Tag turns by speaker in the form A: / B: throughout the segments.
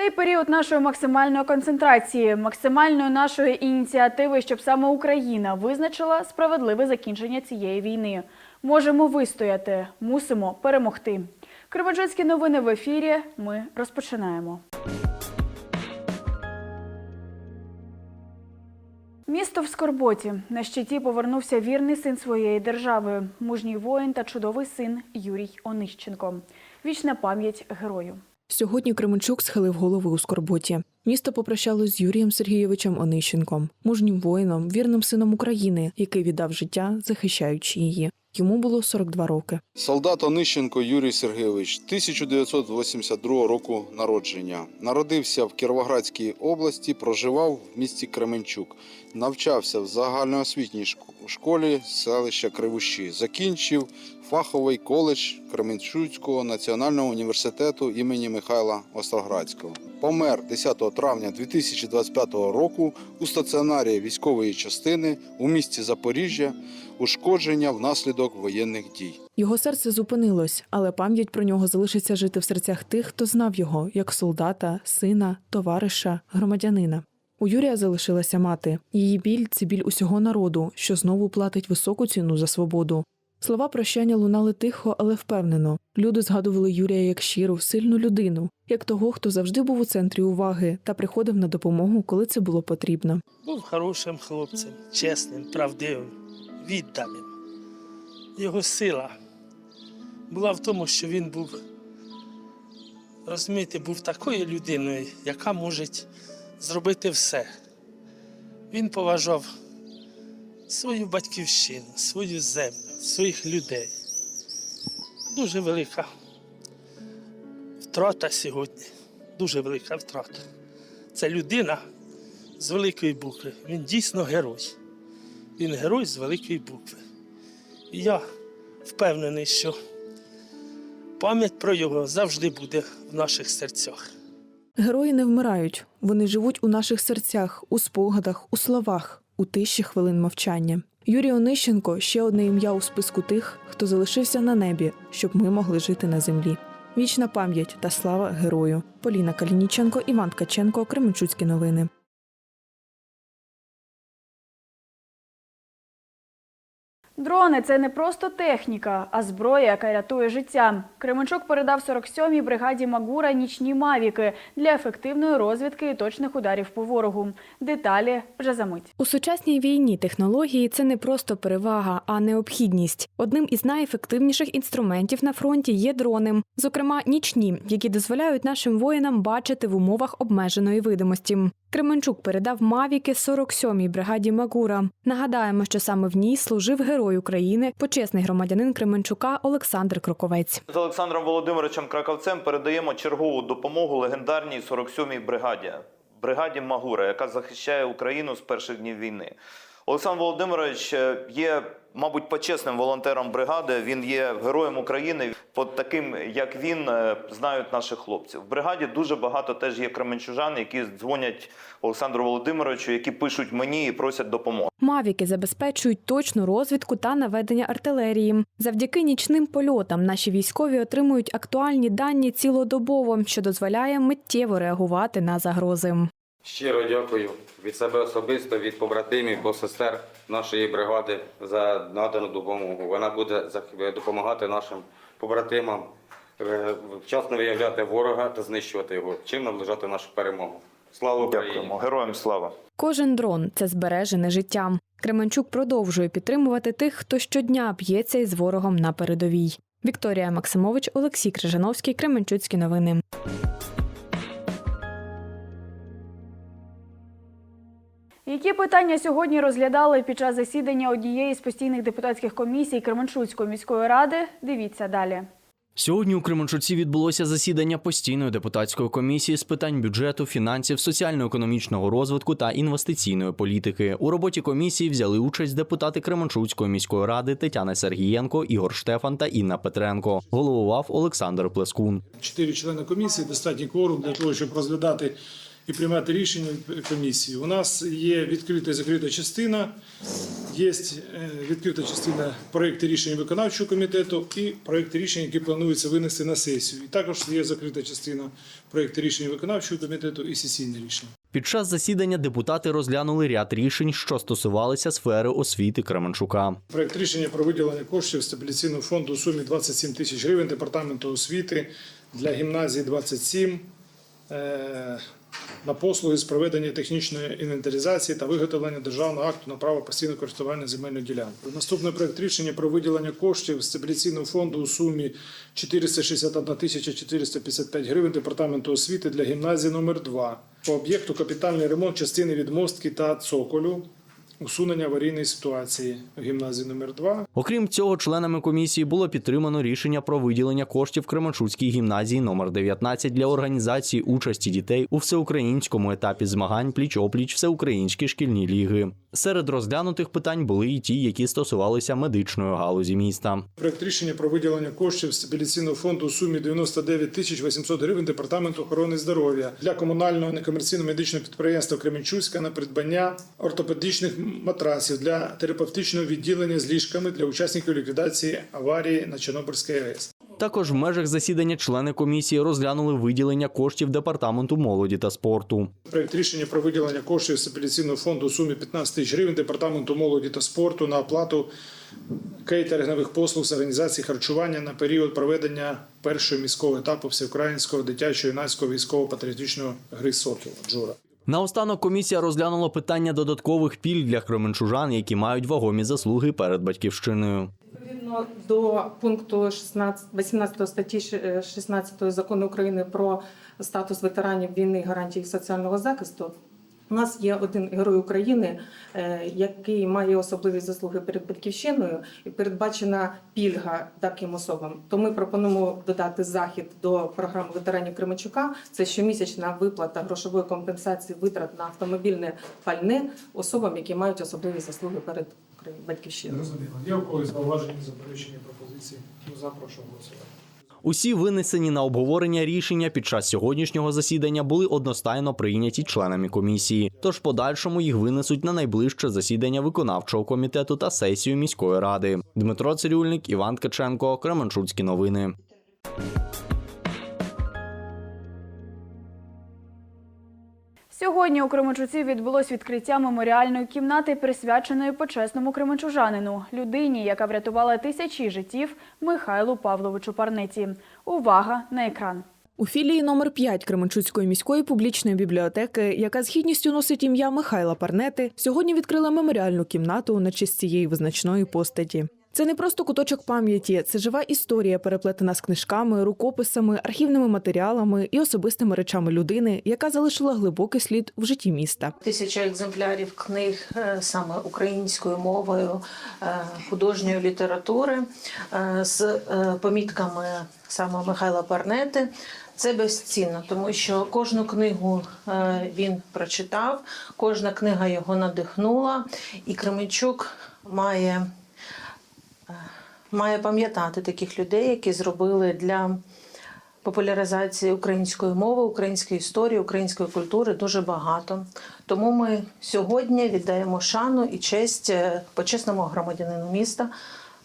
A: Цей період нашої максимальної концентрації, максимальної нашої ініціативи, щоб саме Україна визначила справедливе закінчення цієї війни. Можемо вистояти, мусимо перемогти. Кременчуцькі новини в ефірі. Ми розпочинаємо. Місто в Скорботі на щиті повернувся вірний син своєї держави, мужній воїн та чудовий син Юрій Онищенко. Вічна пам'ять герою.
B: Сьогодні Кременчук схилив голови у скорботі. Місто попрощалось з Юрієм Сергійовичем Онищенком, мужнім воїном, вірним сином України, який віддав життя, захищаючи її. Йому було 42 роки.
C: Солдат Онищенко Юрій Сергійович, 1982 року народження. Народився в Кіровоградській області, проживав в місті Кременчук. Навчався в загальноосвітній школі селища Кривущі. Закінчив фаховий коледж Кременчуцького національного університету імені Михайла Остроградського. Помер 10 травня 2025 року у стаціонарі військової частини у місті Запоріжжя. Ушкодження внаслідок воєнних дій.
B: Його серце зупинилось, але пам'ять про нього залишиться жити в серцях тих, хто знав його як солдата, сина, товариша, громадянина. У Юрія залишилася мати. Її біль це біль усього народу, що знову платить високу ціну за свободу. Слова прощання лунали тихо, але впевнено. Люди згадували Юрія як щиру, сильну людину, як того, хто завжди був у центрі уваги та приходив на допомогу, коли це було потрібно.
D: Був хорошим хлопцем, чесним, правдивим, відданим. Його сила була в тому, що він був, розумієте, був такою людиною, яка може зробити все. Він поважав свою батьківщину, свою землю, своїх людей. Дуже велика втрата сьогодні. Дуже велика втрата. Це людина з великої букви. Він дійсно герой. Він герой з великої букви. І я впевнений, що пам'ять про його завжди буде в наших серцях.
B: Герої не вмирають, вони живуть у наших серцях, у спогадах, у словах, у тиші хвилин мовчання. Юрій Онищенко ще одне ім'я у списку тих, хто залишився на небі, щоб ми могли жити на землі. Вічна пам'ять та слава герою. Поліна Калініченко, Іван Ткаченко, Кременчуцькі новини.
A: Дрони це не просто техніка, а зброя, яка рятує життя. Кременчук передав 47-й бригаді Магура нічні мавіки для ефективної розвідки і точних ударів по ворогу. Деталі вже за мить.
E: У сучасній війні технології це не просто перевага, а необхідність. Одним із найефективніших інструментів на фронті є дрони, зокрема нічні, які дозволяють нашим воїнам бачити в умовах обмеженої видимості. Кременчук передав мавіки 47-й бригаді Магура. Нагадаємо, що саме в ній служив герой України, почесний громадянин Кременчука Олександр Кроковець.
F: З Олександром Володимировичем Краковцем передаємо чергову допомогу легендарній 47-й бригаді, бригаді Магура, яка захищає Україну з перших днів війни. Олександр Володимирович е, є, мабуть, почесним волонтером бригади. Він є героєм України. Под таким, як він, е, знають наших хлопців. В бригаді дуже багато теж є кременчужан, які дзвонять Олександру Володимировичу, які пишуть мені і просять допомоги.
E: Мавіки забезпечують точну розвідку та наведення артилерії. Завдяки нічним польотам наші військові отримують актуальні дані цілодобово, що дозволяє миттєво реагувати на загрози.
G: Щиро дякую від себе особисто, від побратимів, посестер нашої бригади за надану допомогу. Вона буде допомагати нашим побратимам е, вчасно виявляти ворога та знищувати його, чим наближати нашу перемогу. Слава Україні!
F: Дякуємо, героям слава!
E: Кожен дрон це збережене життя. Кременчук продовжує підтримувати тих, хто щодня б'ється із ворогом на передовій. Вікторія Максимович, Олексій Крижановський, Кременчуцькі новини.
A: Які питання сьогодні розглядали під час засідання однієї з постійних депутатських комісій Кременчуцької міської ради? Дивіться далі.
H: Сьогодні у Кременчуці відбулося засідання постійної депутатської комісії з питань бюджету, фінансів, соціально-економічного розвитку та інвестиційної політики. У роботі комісії взяли участь депутати Кременчуцької міської ради Тетяна Сергієнко, Ігор Штефан та Інна Петренко. Головував Олександр Плескун.
I: чотири члени комісії достатній кворум для того, щоб розглядати і приймати рішення комісії. У нас є відкрита і закрита частина, є е, відкрита частина проєкту рішень виконавчого комітету і проєкти рішень, які планується винести на сесію. І також є закрита частина проєкту рішень виконавчого комітету і сесійне рішення.
H: Під час засідання депутати розглянули ряд рішень, що стосувалися сфери освіти Кременчука.
I: Проект рішення про виділення коштів стабіляційного фонду у сумі 27 тисяч гривень департаменту освіти для гімназії 27 е, на послуги з проведення технічної інвентаризації та виготовлення державного акту на право постійного користування земельної ділянки. Наступний проект рішення про виділення коштів стабіляційного фонду у сумі 461 тисяча 455 гривень департаменту освіти для гімназії номер 2 по об'єкту капітальний ремонт частини відмостки та цоколю. Усунення аварійної ситуації в гімназії номер 2
H: Окрім цього, членами комісії було підтримано рішення про виділення коштів Кременчуцькій гімназії номер 19 для організації участі дітей у всеукраїнському етапі змагань пліч-опліч всеукраїнські шкільні ліги. Серед розглянутих питань були і ті, які стосувалися медичної галузі міста.
I: Проект рішення про виділення коштів стабіляційного фонду у сумі 99 тисяч 800 гривень департаменту охорони здоров'я для комунального некомерційного медичного підприємства Кременчуцька на придбання ортопедичних матрасів для терапевтичного відділення з ліжками для учасників ліквідації аварії на Чорнобильській АЕС.
H: Також в межах засідання члени комісії розглянули виділення коштів департаменту молоді та спорту.
I: Проект рішення про виділення коштів стабіляційного фонду у сумі 15 тисяч гривень департаменту молоді та спорту на оплату кейтерингових послуг з організації харчування на період проведення першого міського етапу всеукраїнського дитячо-юнацького військово-патріотичного гри Сокіл Джура.
H: Наостанок комісія розглянула питання додаткових пільг для кременчужан, які мають вагомі заслуги перед батьківщиною.
J: Відповідно до пункту 16, 18 статті ш- 16 закону України про статус ветеранів війни гарантії соціального захисту. У нас є один герой України, е, який має особливі заслуги перед батьківщиною, і передбачена пільга таким особам. То ми пропонуємо додати захід до програми ветеранів Кременчука. Це щомісячна виплата грошової компенсації витрат на автомобільне пальне особам, які мають особливі заслуги перед батьківщиною.
I: Зрозуміло. Є у когось зауваження, заперечення, пропозиції? Ну, Запрошую голосувати.
H: Усі винесені на обговорення рішення під час сьогоднішнього засідання були одностайно прийняті членами комісії. Тож подальшому їх винесуть на найближче засідання виконавчого комітету та сесію міської ради. Дмитро Цирюльник, Іван Ткаченко, Кременчуцькі новини.
A: Сьогодні у Кременчуці відбулось відкриття меморіальної кімнати, присвяченої почесному кременчужанину, людині, яка врятувала тисячі життів Михайлу Павловичу Парниці. Увага на екран.
B: У філії номер 5 Кременчуцької міської публічної бібліотеки, яка з гідністю носить ім'я Михайла Парнети, сьогодні відкрила меморіальну кімнату на честь цієї визначної постаті. Це не просто куточок пам'яті, це жива історія, переплетена з книжками, рукописами, архівними матеріалами і особистими речами людини, яка залишила глибокий слід в житті міста.
K: Тисяча екземплярів книг е, саме українською мовою е, художньої літератури е, з помітками саме Михайла Парнети. Це безцінно, тому що кожну книгу він прочитав, кожна книга його надихнула, і Кременчук має, має пам'ятати таких людей, які зробили для популяризації української мови, української історії, української культури дуже багато. Тому ми сьогодні віддаємо шану і честь е, почесному громадянину міста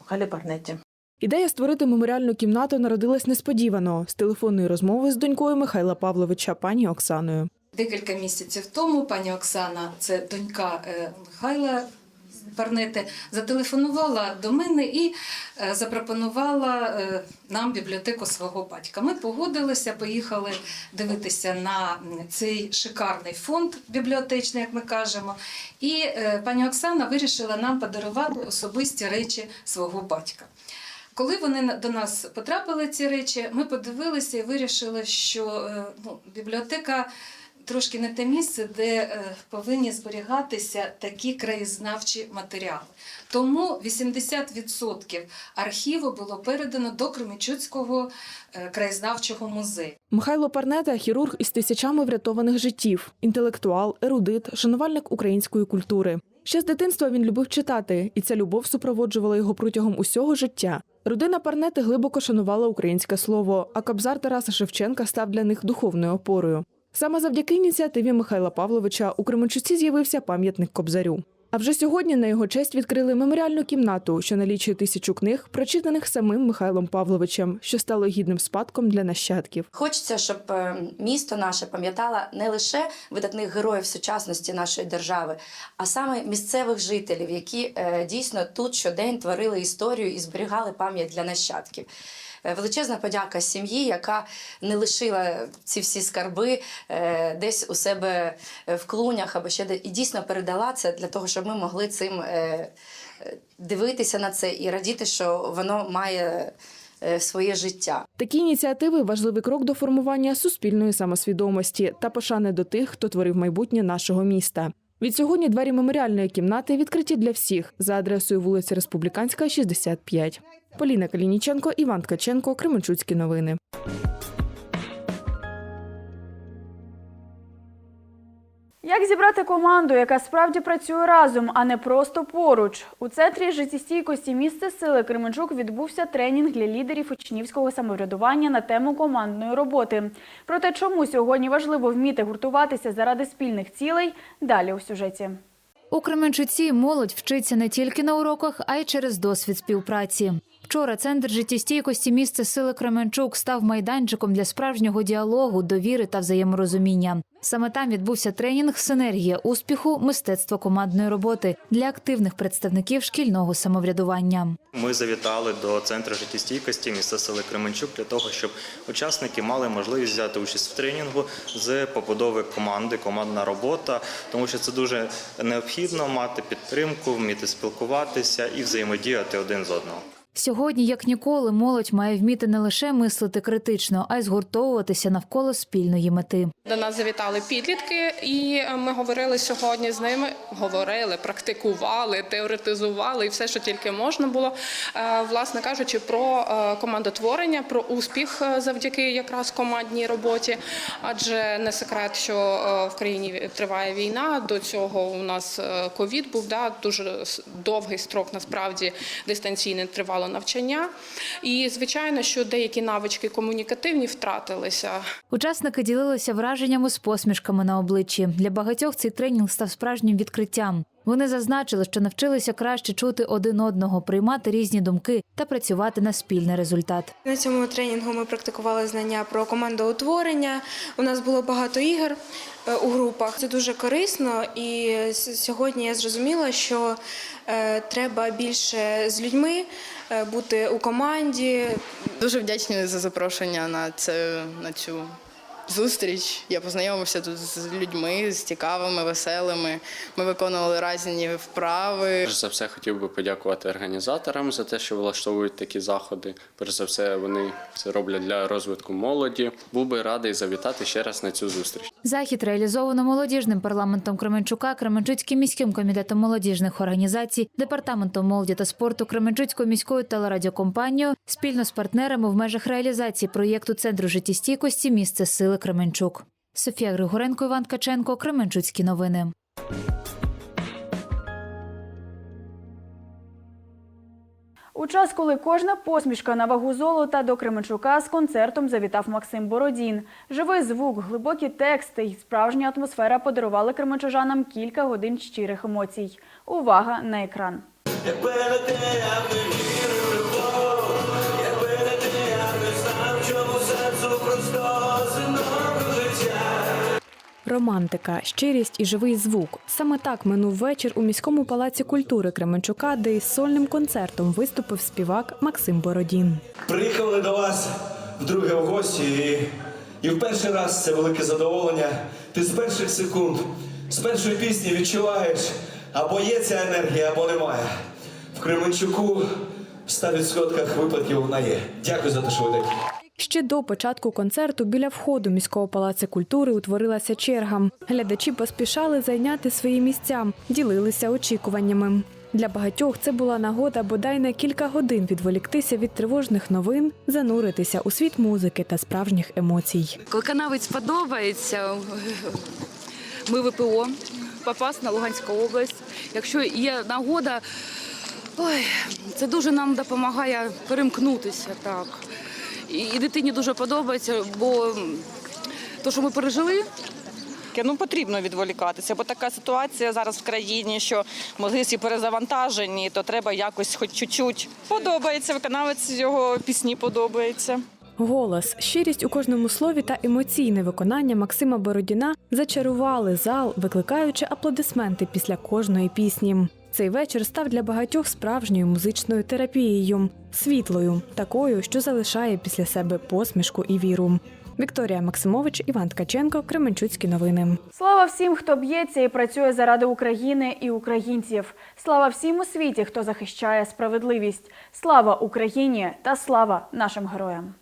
K: Михайлі Парнеті.
B: Ідея створити меморіальну кімнату народилась несподівано з телефонної розмови з донькою Михайла Павловича, пані Оксаною.
L: Декілька місяців тому пані Оксана, це донька е, Михайла Парнети, зателефонувала до мене і е, запропонувала е, нам бібліотеку свого батька. Ми погодилися, поїхали дивитися на цей шикарний фонд бібліотечний, як ми кажемо. І е, пані Оксана вирішила нам подарувати особисті речі свого батька. Коли вони до нас потрапили ці речі, ми подивилися і вирішили, що ну, бібліотека трошки не те місце, де е, повинні зберігатися такі краєзнавчі матеріали. Тому 80% архіву було передано до Кременчуцького е, краєзнавчого музею.
B: Михайло Парнета хірург із тисячами врятованих життів, інтелектуал, ерудит, шанувальник української культури. Ще з дитинства він любив читати, і ця любов супроводжувала його протягом усього життя. Родина Парнети глибоко шанувала українське слово, а кобзар Тараса Шевченка став для них духовною опорою. Саме завдяки ініціативі Михайла Павловича у Кременчуці з'явився пам'ятник Кобзарю. А вже сьогодні на його честь відкрили меморіальну кімнату, що налічує тисячу книг, прочитаних самим Михайлом Павловичем, що стало гідним спадком для нащадків.
M: Хочеться, щоб е, місто наше пам'ятало не лише видатних героїв сучасності нашої держави, а саме місцевих жителів, які е, дійсно тут щодень творили історію і зберігали пам'ять для нащадків. Е, Величезна подяка сім'ї, яка не лишила ці всі скарби десь у себе в клунях або ще де і дійсно передала це для того, щоб ми могли цим е, е, дивитися на це і радіти, що воно має е, своє життя.
B: Такі ініціативи важливий крок до формування суспільної самосвідомості та пошани до тих, хто творив майбутнє нашого міста. Від сьогодні двері меморіальної кімнати відкриті для всіх за адресою вулиця Республіканська, 65. Поліна Калініченко, Іван Ткаченко, Кременчуцькі новини.
A: Як зібрати команду, яка справді працює разом, а не просто поруч? У центрі життєстійкості місце сили Кременчук відбувся тренінг для лідерів учнівського самоврядування на тему командної роботи. Про те, чому сьогодні важливо вміти гуртуватися заради спільних цілей, далі у сюжеті.
N: У Кременчуці молодь вчиться не тільки на уроках, а й через досвід співпраці. Вчора центр життєстійкості місце сили Кременчук став майданчиком для справжнього діалогу, довіри та взаєморозуміння. Саме там відбувся тренінг Синергія успіху, мистецтво командної роботи для активних представників шкільного самоврядування.
O: Ми завітали до центру життєстійкості міста сели Кременчук для того, щоб учасники мали можливість взяти участь в тренінгу з побудови команди, командна робота, тому що це дуже необхідно мати підтримку, вміти спілкуватися і взаємодіяти один з одного.
N: Сьогодні, як ніколи, молодь має вміти не лише мислити критично, а й згуртовуватися навколо спільної мети.
P: До нас завітали підлітки, і ми говорили сьогодні з ними. Говорили, практикували, теоретизували і все, що тільки можна було. Е, Власне кажучи, про е, командотворення, про успіх е, завдяки якраз командній роботі. Адже не секрет, що в країні триває війна. До цього у нас ковід був да дуже довгий строк. Насправді дистанційне тривало навчання. І звичайно, що деякі навички комунікативні втратилися.
N: Учасники ділилися враженнями з посмішками на обличчі. Для багатьох цей тренінг став справжнім відкриттям. Вони зазначили, що навчилися краще чути один одного, приймати різні думки та працювати на спільний результат.
Q: На цьому тренінгу ми практикували знання про командоутворення. У нас було багато ігор е, у групах. Це дуже корисно, і сьогодні я зрозуміла, що е, треба більше з людьми е, бути у команді.
R: Дуже вдячні за запрошення на це на цю зустріч. Я познайомився тут з людьми, з цікавими, веселими. Ми виконували різні вправи.
S: Перш за все хотів би подякувати організаторам за те, що влаштовують такі заходи. Перш за все, вони це роблять для розвитку молоді. Був би радий завітати ще раз на цю зустріч.
N: Захід реалізовано молодіжним парламентом Кременчука, Кременчуцьким міським комітетом молодіжних організацій, департаментом молоді та спорту Кременчуцькою міською телерадіокомпанією спільно з партнерами в межах реалізації проєкту Центру життєстійкості місце сили Кременчук. Софія Григоренко, Іван Ткаченко, Кременчуцькі новини.
A: У час, коли кожна посмішка на вагу золота до Кременчука з концертом завітав Максим Бородін. Живий звук, глибокі тексти і справжня атмосфера подарували кременчужанам кілька годин щирих емоцій. Увага на екран.
E: Романтика, щирість і живий звук. Саме так минув вечір у міському палаці культури Кременчука, де із сольним концертом виступив співак Максим Бородін.
T: Приїхали до вас вдруге в гості, і, і в перший раз це велике задоволення. Ти з перших секунд, з першої пісні відчуваєш, або є ця енергія, або немає. В Кременчуку в 100% випадків вона є. Дякую за те, що ви такі.
E: Ще до початку концерту біля входу міського палацу культури утворилася черга. Глядачі поспішали зайняти свої місця, ділилися очікуваннями. Для багатьох це була нагода бодай на кілька годин відволіктися від тривожних новин, зануритися у світ музики та справжніх емоцій.
U: Виконавець подобається. Ми ВПО, попас на Луганську область. Якщо є нагода, ой, це дуже нам допомагає перемкнутися так. І, дитині дуже подобається, бо то, що ми пережили,
V: Ну потрібно відволікатися, бо така ситуація зараз в країні, що мозги всі перезавантажені, то треба якось хоч чуть-чуть. Подобається виконавець його пісні подобається.
E: Голос, щирість у кожному слові та емоційне виконання Максима Бородіна зачарували зал, викликаючи аплодисменти після кожної пісні. Цей вечір став для багатьох справжньою музичною терапією, світлою, такою, що залишає після себе посмішку і віру. Вікторія Максимович, Іван Ткаченко, Кременчуцькі новини.
A: Слава всім, хто б'ється і працює заради України і українців. Слава всім у світі, хто захищає справедливість. Слава Україні та слава нашим героям.